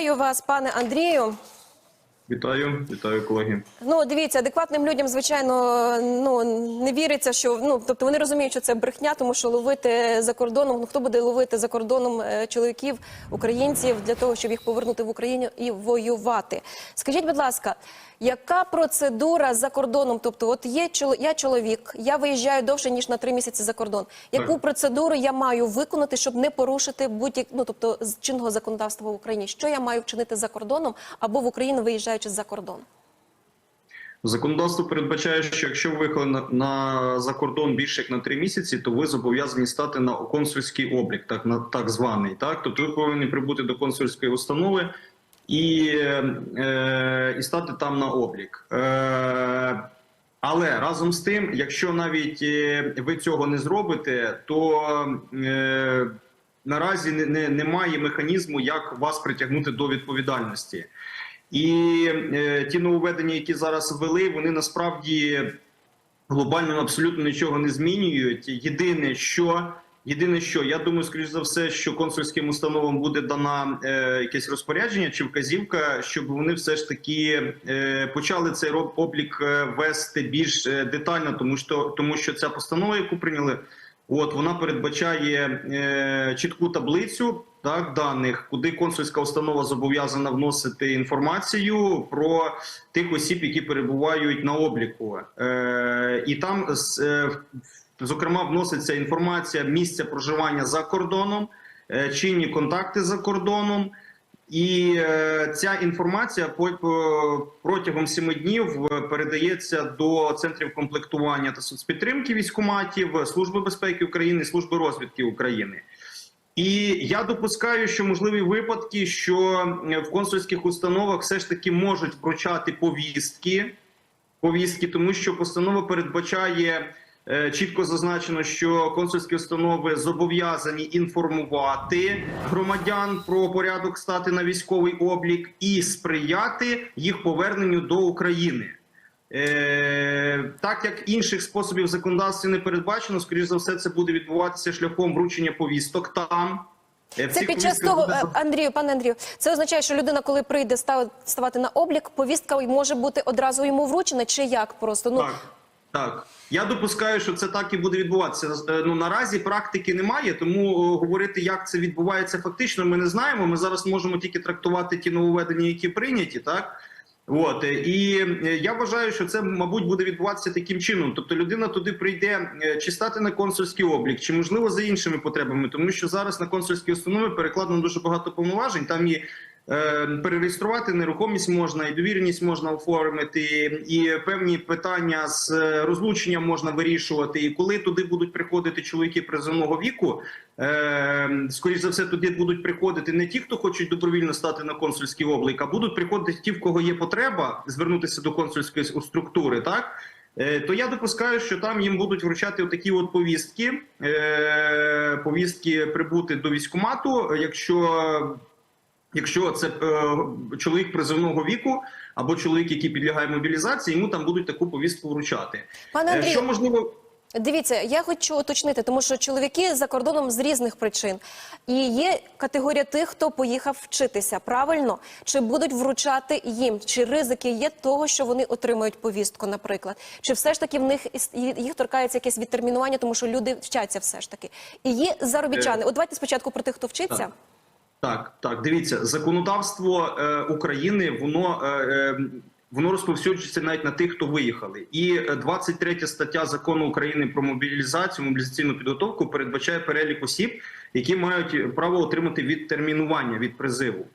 Вітаю вас, пане Андрію. Вітаю, вітаю, колеги. Ну, дивіться, адекватним людям, звичайно, ну не віриться, що ну тобто вони розуміють, що це брехня, тому що ловити за кордоном. Ну хто буде ловити за кордоном е, чоловіків, українців для того, щоб їх повернути в Україну і воювати? Скажіть, будь ласка, яка процедура за кордоном? Тобто, от є я чоловік, я виїжджаю довше ніж на три місяці за кордон. Яку Так. процедуру я маю виконати, щоб не порушити будь-як ну тобто чинного законодавства в Україні? Що я маю вчинити за кордоном або в Україну виїжджаючи за кордон? Законодавство передбачає, що якщо ви виїхали на, на за кордон більше як на три місяці, то ви зобов'язані стати на консульський облік, так на так званий. Так, тобто ви повинні прибути до консульської установи і, е, і стати там на облік. Е, але разом з тим, якщо навіть е, ви цього не зробите, то е, наразі не, не, немає механізму, як вас притягнути до відповідальності. І е, ті нововведення, які зараз ввели, вони насправді глобально абсолютно нічого не змінюють. Єдине, що єдине, що я думаю, скоріш за все, що консульським установам буде дана е, якесь розпорядження чи вказівка, щоб вони все ж таки е, почали цей облік е, вести більш е, детально, тому що тому що ця постанова, яку прийняли. От вона передбачає е, чітку таблицю так даних, куди консульська установа зобов'язана вносити інформацію про тих осіб, які перебувають на обліку, е, і там е, зокрема вноситься інформація місця проживання за кордоном, е, чинні контакти за кордоном. І е, ця інформація по, протягом семи днів е, передається до центрів комплектування та соцпідтримки військкоматів, Служби безпеки України, Служби розвідки України. І я допускаю, що можливі випадки, що е, в консульських установах все ж таки можуть вручати повістки, повістки, тому що постанова передбачає е, чітко зазначено, що консульські установи зобов'язані інформувати громадян про порядок стати на військовий облік і сприяти їх поверненню до України. Е, так як інших способів законодавстві не передбачено, скоріш за все, це буде відбуватися шляхом вручення повісток там. Е, Це під час того, е, Андрію, пане Андрію, це означає, що людина, коли прийде став- ставати на облік, повістка може бути одразу йому вручена, чи як просто? Ну Так, так. Я допускаю, що це так і буде відбуватися. Ну наразі практики немає, тому о, говорити, як це відбувається фактично, ми не знаємо. Ми зараз можемо тільки трактувати ті нововведення, які прийняті, так. От е, і е, я вважаю, що це мабуть буде відбуватися таким чином. Тобто людина туди прийде е, чи стати на консульський облік, чи можливо за іншими потребами, тому що зараз на консульські установи перекладено дуже багато повноважень. Там е, перереєструвати нерухомість можна, і довіреність можна оформити, і певні питання з е, розлученням можна вирішувати. І коли туди будуть приходити чоловіки призовного віку, е, скоріш за все, туди будуть приходити не ті, хто хочуть добровільно стати на консульський облік, а будуть приходити ті, в кого є потреба звернутися до консульської структури, так. Е, То я допускаю, що там їм будуть вручати такі от повістки, е, повістки прибути до військкомату, якщо Якщо це е, чоловік призовного віку або чоловік, який підлягає мобілізації, йому там будуть таку повістку вручати. Пане Е, Андрію, що можливо Дивіться, я хочу уточнити, тому що чоловіки за кордоном з різних причин. І є категорія тих, хто поїхав вчитися. Правильно? Чи будуть вручати їм? Чи ризики є того, що вони отримають повістку, наприклад? Чи все ж таки в них їх торкається якесь відтермінування, тому що люди вчаться все ж таки? І є заробітчани. От давайте спочатку про тих, хто вчиться. Так. Так, так, дивіться, законодавство е, України, воно. Е, е, Воно розповсюджується навіть на тих, хто виїхали, і е, 23 стаття закону України про мобілізацію, мобілізаційну підготовку передбачає перелік осіб, які мають право отримати відтермінування від призиву.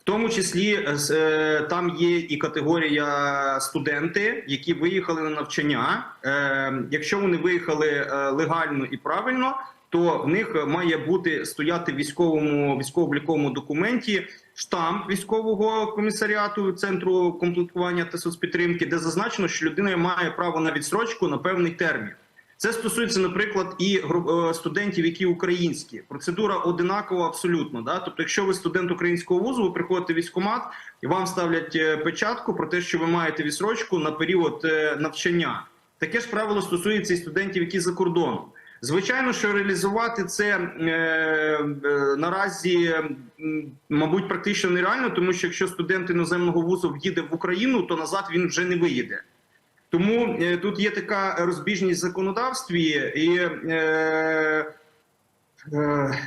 В тому числі е, е, там є і категорія студенти, які виїхали на навчання. Е, Якщо вони виїхали е, легально і правильно, то в них має бути стояти в військовому військово-обліковому документі штамп військового комісаріату центру комплектування та соцпідтримки, де зазначено, що людина має право на відсрочку на певний термін. Це стосується, наприклад, і е, студентів, які українські. Процедура одинакова абсолютно. Да? Тобто, якщо ви студент українського вузу, ви приходите в військкомат і вам ставлять е, печатку про те, що ви маєте відсрочку на період е, навчання. Таке ж правило стосується і студентів, які за кордоном. Звичайно, що реалізувати це е, е, наразі, мабуть, практично нереально, тому що якщо студент іноземного вузу в'їде в Україну, то назад він вже не виїде. Тому е, тут є така розбіжність в законодавстві, і,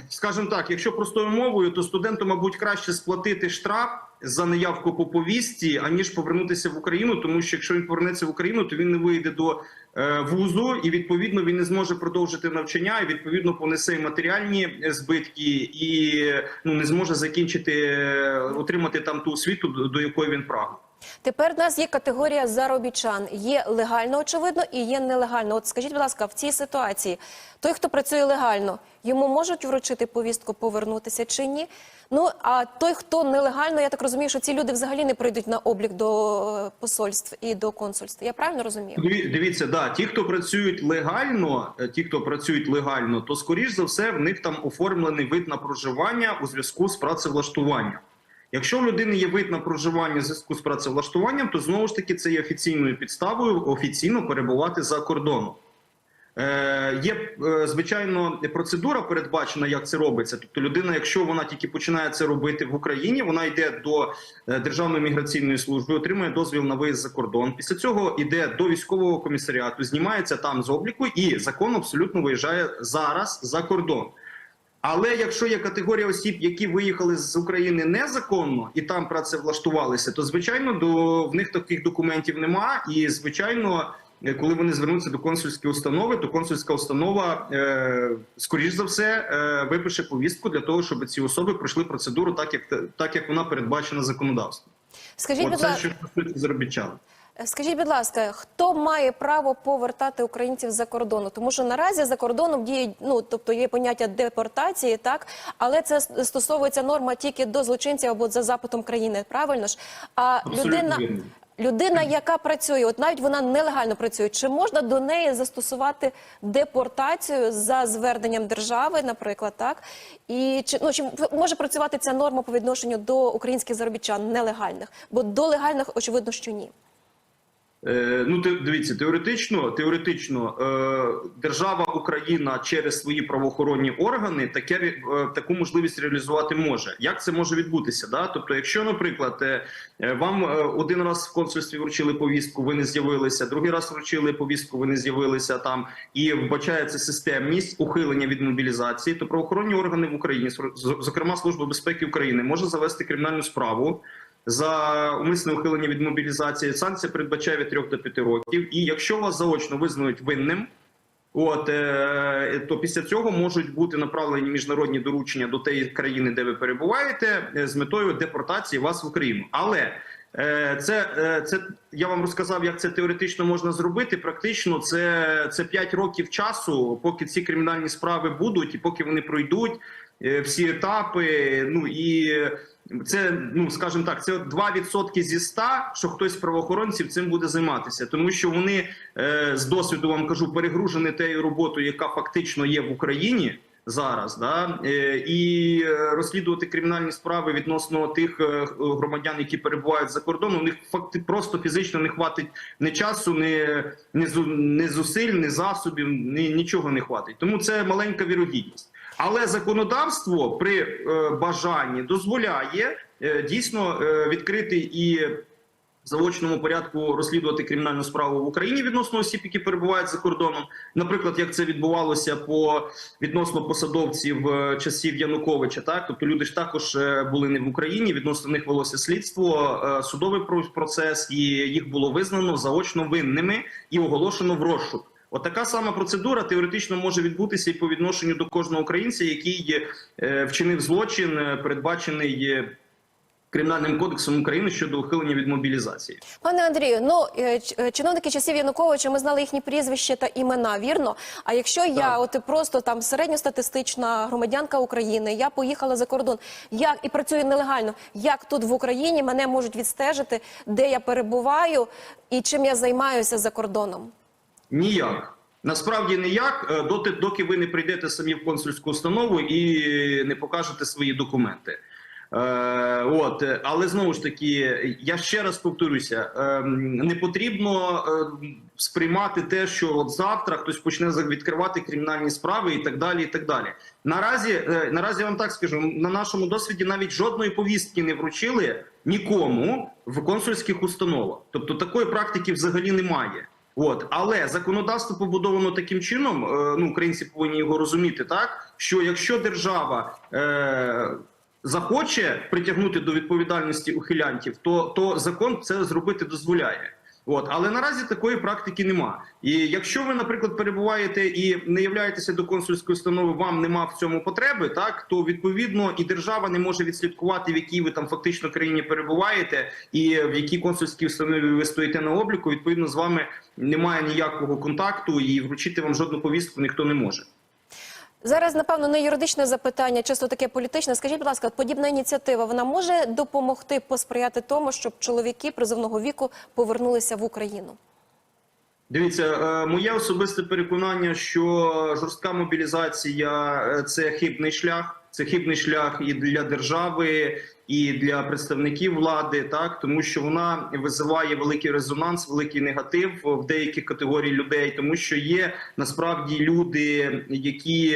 скажімо так, якщо простою мовою, то студенту, мабуть, краще сплатити штраф за неявку по повісті, аніж повернутися в Україну, тому що якщо він повернеться в Україну, то він не вийде до е, вузу, і відповідно він не зможе продовжити навчання, і відповідно понесе і матеріальні е, збитки, і ну не зможе закінчити е, отримати там ту освіту, до, якої він прагне. Тепер в нас є категорія заробітчан. Є легально, очевидно, і є нелегально. От скажіть, будь ласка, в цій ситуації той, хто працює легально, йому можуть вручити повістку повернутися чи ні? Ну а той, хто нелегально, я так розумію, що ці люди взагалі не прийдуть на облік до е, посольств і до консульств. Я правильно розумію? Дивіться, да, ті, хто працюють легально, е, ті, хто працюють легально, то скоріш за все в них там оформлений вид на проживання у зв'язку з працевлаштуванням. Якщо в людини є вид на проживання в зв'язку з працевлаштуванням, то знову ж таки це є офіційною підставою офіційно перебувати за кордоном. Е, є е, звичайно процедура передбачена, як це робиться. Тобто, людина, якщо вона тільки починає це робити в Україні, вона йде до е, Державної міграційної служби, отримує дозвіл на виїзд за кордон. Після цього йде до військового комісаріату, знімається там з обліку, і закон абсолютно виїжджає зараз за кордон. Але якщо є категорія осіб, які виїхали з України незаконно і там працевлаштувалися, то звичайно до в них таких документів нема. І звичайно, коли вони звернуться до консульської установи, то консульська установа, е, скоріш за все, е, випише повістку для того, щоб ці особи пройшли процедуру, так як так як вона передбачена законодавством. Скажіть, будь ласка, заробітчан. Скажіть, будь ласка, хто має право повертати українців за кордону? Тому що наразі за кордоном діє, ну тобто є поняття депортації, так але це стосовується норма тільки до злочинців або за запитом країни. Правильно ж? А Абсолютно людина, вірно. людина, яка працює, от навіть вона нелегально працює, чи можна до неї застосувати депортацію за зверненням держави, наприклад, так і чи ну чи може працювати ця норма по відношенню до українських заробітчан нелегальних? Бо до легальних очевидно, що ні. Е, ну, дивіться, теоретично, теоретично е, держава Україна через свої правоохоронні органи таке е, таку можливість реалізувати може. Як це може відбутися? Да? Тобто, якщо, наприклад, вам один раз в консульстві вручили повістку, ви не з'явилися, другий раз вручили повістку, ви не з'явилися там, і вбачається системність ухилення від мобілізації, то правоохоронні органи в Україні, зокрема Служба безпеки України, може завести кримінальну справу за умисне ухилення від мобілізації. Санкція передбачає від 3 до 5 років. І якщо вас заочно визнають винним, от е, то після цього можуть бути направлені міжнародні доручення до тієї країни, де ви перебуваєте, е, з метою депортації вас в Україну. Але е, це, е, це я вам розказав, як це теоретично можна зробити. Практично це, це 5 років часу, поки ці кримінальні справи будуть, і поки вони пройдуть е, всі етапи. Ну і це, ну скажімо так, це 2% зі 100, що хтось з правоохоронців цим буде займатися, тому що вони е, з досвіду вам кажу перегружені тією роботою, яка фактично є в Україні зараз, да е, і е, розслідувати кримінальні справи відносно тих громадян, які перебувають за кордоном. У них факти просто фізично не хватить ні часу, ні, ні зусиль, ні засобів, ні, нічого не хватить. Тому це маленька вірогідність. Але законодавство при е, бажанні дозволяє е, дійсно е, відкрити і в заочному порядку розслідувати кримінальну справу в Україні відносно осіб, які перебувають за кордоном. Наприклад, як це відбувалося по відносно посадовців часів Януковича, так тобто люди ж також були не в Україні. Відносно них велося слідство, судовий про- процес, і їх було визнано заочно винними і оголошено в розшук. От така сама процедура теоретично може відбутися і по відношенню до кожного українця, який е, вчинив злочин, е, передбачений е, кримінальним кодексом України щодо ухилення від мобілізації. Пане Андрію, ну чиновники часів Януковича, ми знали їхні прізвища та імена, вірно. А якщо я, от просто там середньостатистична громадянка України, я поїхала за кордон, як і працюю нелегально, як тут в Україні мене можуть відстежити, де я перебуваю і чим я займаюся за кордоном? Ніяк. Насправді ніяк, е, доти, доки ви не прийдете самі в консульську установу і не покажете свої документи. Е, от, е, але знову ж таки, я ще раз повторюся: е, не потрібно е, сприймати те, що от завтра хтось почне відкривати кримінальні справи і так далі. І так далі. Наразі, е, наразі я вам так скажу: на нашому досвіді навіть жодної повістки не вручили нікому в консульських установах. Тобто такої практики взагалі немає. От, але законодавство побудовано таким чином. е, Ну, українці повинні його розуміти, так що якщо держава е, захоче притягнути до відповідальності ухилянтів, то, то закон це зробити дозволяє. От, але наразі такої практики нема. І якщо ви, наприклад, перебуваєте і не являєтеся до консульської установи, вам нема в цьому потреби, так то відповідно і держава не може відслідкувати, в якій ви там фактично країні перебуваєте, і в якій консульській установі ви стоїте на обліку. Відповідно, з вами немає ніякого контакту, і вручити вам жодну повістку ніхто не може. Зараз, напевно, не юридичне запитання, чисто таке політичне. Скажіть, будь ласка, подібна ініціатива вона може допомогти посприяти тому, щоб чоловіки призовного віку повернулися в Україну? Дивіться, е, моє особисте переконання, що жорстка мобілізація це хибний шлях. Це хибний шлях і для держави, і для представників влади, так тому що вона визиває великий резонанс, великий негатив в деяких категорій людей, тому що є насправді люди, які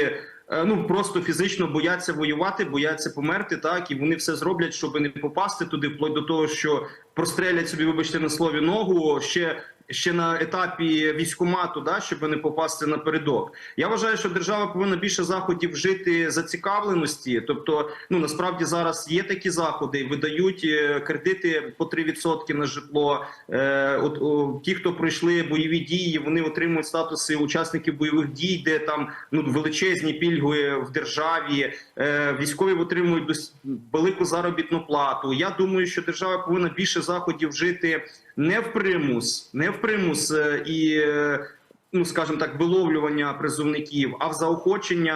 е, ну просто фізично бояться воювати, бояться померти, так і вони все зроблять, щоб не попасти туди, вплоть до того, що прострелять собі, вибачте на слові, ногу ще. Ще на етапі військомату, да, щоб не попасти напередок. Я вважаю, що держава повинна більше заходів вжити зацікавленості. Тобто, ну насправді зараз є такі заходи, видають е, кредити по 3% на житло. Е, от о, ті, хто пройшли бойові дії, вони отримують статуси учасників бойових дій, де там ну величезні пільги в державі. Е, військові отримують велику заробітну плату. Я думаю, що держава повинна більше заходів вжити не в примус, не в примус е, і. е, Ну, скажімо так, виловлювання призовників, а в заохочення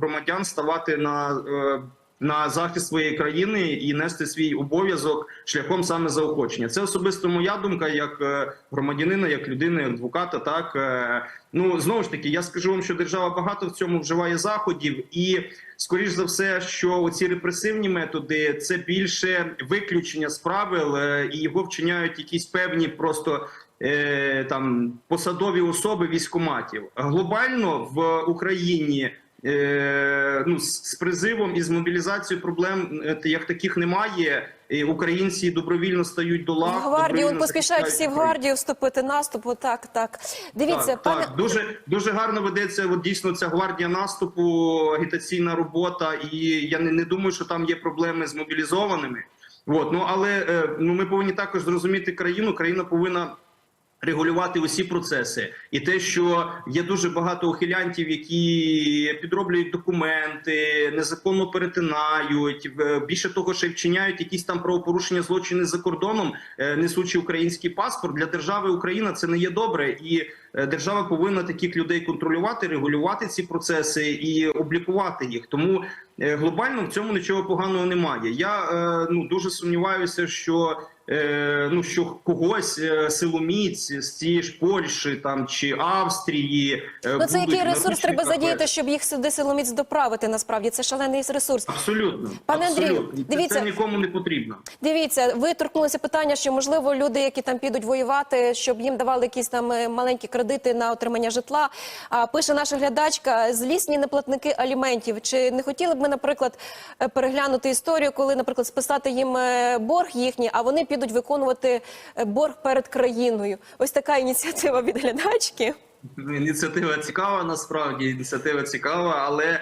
громадян ставати на, е, на захист своєї країни і нести свій обов'язок шляхом саме заохочення. Це особисто моя думка, як е, громадянина, як людини, як адвоката. Так е, ну знову ж таки, я скажу вам, що держава багато в цьому вживає заходів, і скоріш за все, що оці репресивні методи це більше виключення з правил, е, і його вчиняють якісь певні просто. Там посадові особи військоматів глобально в Україні ну, з призивом і з мобілізацією проблем е, як таких немає. І українці добровільно стають до лав. В гвардію поспішають всі в гвардію вступити наступу. Так, так. Дивіться, Так, пане так, дуже дуже гарно ведеться. От дійсно ця гвардія наступу, агітаційна робота, і я не, не думаю, що там є проблеми з мобілізованими. От, ну але е, ну ми повинні також зрозуміти країну. Країна повинна. Регулювати усі процеси, і те, що є дуже багато ухилянтів, які підроблюють документи, незаконно перетинають. Більше того, й вчиняють якісь там правопорушення злочини за кордоном, е, несучи український паспорт для держави Україна. Це не є добре, і е, держава повинна таких людей контролювати, регулювати ці процеси і облікувати їх. Тому е, глобально в цьому нічого поганого немає. Я ну дуже сумніваюся, що. Е, ну що когось е, силоміць з цієї ж Польщі там чи Австрії е, ну це який ресурс треба задіяти, щоб їх сюди силоміць доправити? Насправді це шалений ресурс. абсолютно Пане Андрію. Дивіться- це нікому не потрібно. Дивіться, ви торкнулися питання, що можливо люди, які там підуть воювати, щоб їм давали якісь там маленькі кредити на отримання житла. А пише наша глядачка: злісні неплатники аліментів. Чи не хотіли б ми, наприклад, переглянути історію, коли, наприклад, списати їм борг їхній, а вони підуть виконувати е, борг перед країною? Ось така ініціатива від глядачки. Ініціатива цікава, насправді ініціатива цікава, але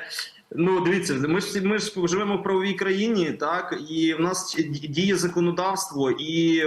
ну дивіться, ми ж ми ж живемо в правовій країні, так і в нас діє законодавство, і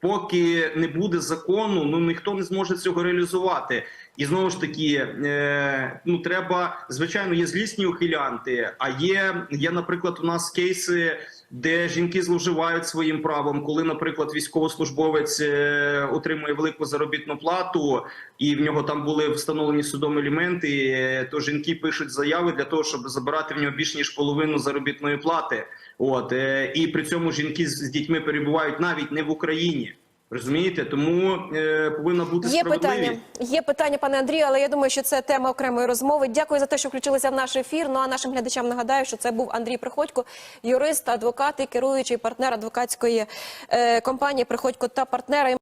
поки не буде закону, ну ніхто не зможе цього реалізувати. І знову ж таки, е, ну треба звичайно, є злісні ухилянти. А є, є, наприклад, у нас кейси, де жінки зловживають своїм правом, коли, наприклад, військовослужбовець е, отримує велику заробітну плату, і в нього там були встановлені судом елементи, е, то жінки пишуть заяви для того, щоб забирати в нього більш ніж половину заробітної плати. От е, і при цьому жінки з з дітьми перебувають навіть не в Україні. Розумієте? Тому е, повинна бути Є питання, є питання, пане Андрію, але я думаю, що це тема окремої розмови. Дякую за те, що включилися в наш ефір. Ну а нашим глядачам нагадаю, що це був Андрій Приходько, юрист, адвокат і керуючий партнер адвокатської е, компанії Приходько та партнери.